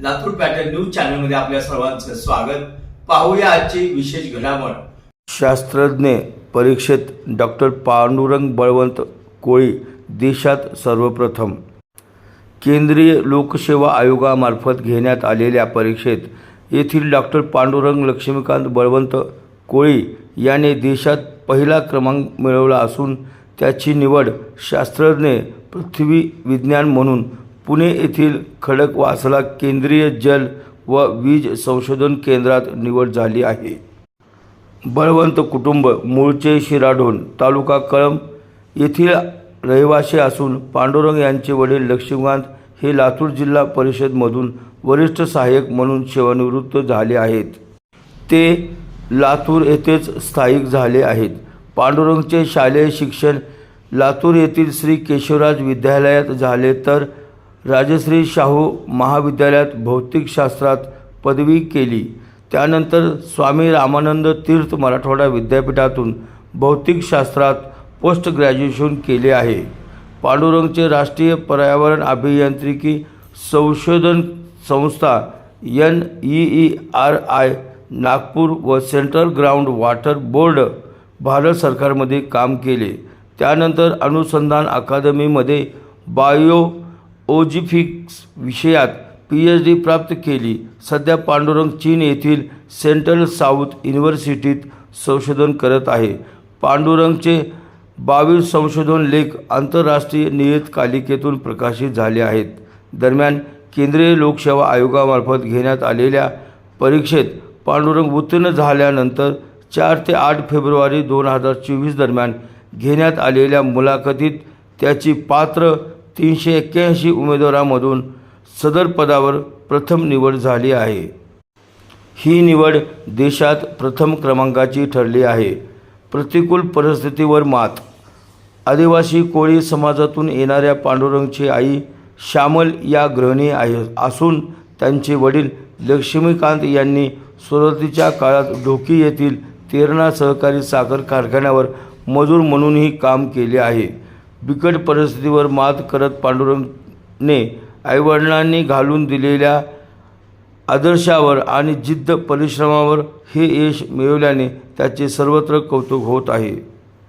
News चॅनलमध्ये आपल्या सर्वांचं स्वागत. पाहूया आजची विशेष घडामोड. शास्त्रज्ञ परीक्षेत डॉक्टर पांडुरंग बळवंत कोळी देशात सर्वप्रथम. केंद्रीय लोकसेवा आयोगामार्फत घेण्यात आलेल्या परीक्षेत येथील डॉक्टर पांडुरंग लक्ष्मीकांत बळवंत कोळी याने देशात पहिला क्रमांक मिळवला असून त्याची निवड शास्त्रज्ञ पृथ्वी विज्ञान म्हणून पुणे येथील खडकवासला केंद्रीय जल व वीज संशोधन केंद्रात निवड झाली आहे. बळवंत कुटुंब मूळचे शिराढोण तालुका कळंब येथील रहिवासी असून पांडुरंग यांचे वडील लक्ष्मीकांत हे लातूर जिल्हा परिषदमधून वरिष्ठ सहाय्यक म्हणून सेवानिवृत्त झाले आहेत. ते लातूर येथेच स्थायिक झाले आहेत. पांडुरंगचे शालेय शिक्षण लातूर येथील श्री केशवराज विद्यालयात झाले तर राजश्री शाहू महाविद्यालयात भौतिकशास्त्रात पदवी केली. त्यानंतर स्वामी रामानंद तीर्थ मराठवाडा विद्यापीठातून भौतिकशास्त्रात पोस्ट ग्रॅज्युएशन केले आहे. पांडुरंगचे राष्ट्रीय पर्यावरण अभियांत्रिकी संशोधन संस्था N E E R I Nagpur व central ground water board Bharat सरकारमध्ये काम केले. त्यानंतर अनुसंधान अकादमीमध्ये बायो ओजिफिक्स विषयात पी एच डी प्राप्त केली. सध्या पांडुरंग चीन येथील सेंट्रल साऊथ युनिव्हर्सिटीत संशोधन करत आहे. पांडुरंगचे बावीस संशोधन लेख आंतरराष्ट्रीय नियतकालिकेतून प्रकाशित झाले आहेत. दरम्यान केंद्रीय लोकसेवा आयोगामार्फत घेण्यात आलेल्या परीक्षेत पांडुरंग उत्तीर्ण झाल्यानंतर चार ते आठ फेब्रुवारी दोन हजार चोवीस दरम्यान घेण्यात आलेल्या मुलाखतीत त्याची पात्र तीनशे एक्क्याऐंशी उमेदवारांमधून सदर पदावर प्रथम निवड झाली आहे. ही निवड देशात प्रथम क्रमांकाची ठरली आहे. प्रतिकूल परिस्थितीवर मात. आदिवासी कोळी समाजातून येणाऱ्या पांडुरंगची आई श्यामल या गृहिणी आहे असून त्यांचे वडील लक्ष्मीकांत यांनी सुरुवातीच्या काळात ढोकी येथील तेरणा सहकारी साखर कारखान्यावर मजूर म्हणूनही काम केले आहे. बिकट परिस्थितीवर मात करत पांडुरंगने आईवडिलांनी घालून दिलेल्या आदर्शावर आणि जिद्द परिश्रमावर हे यश मिळवल्याने त्याचे सर्वत्र कौतुक होत आहे.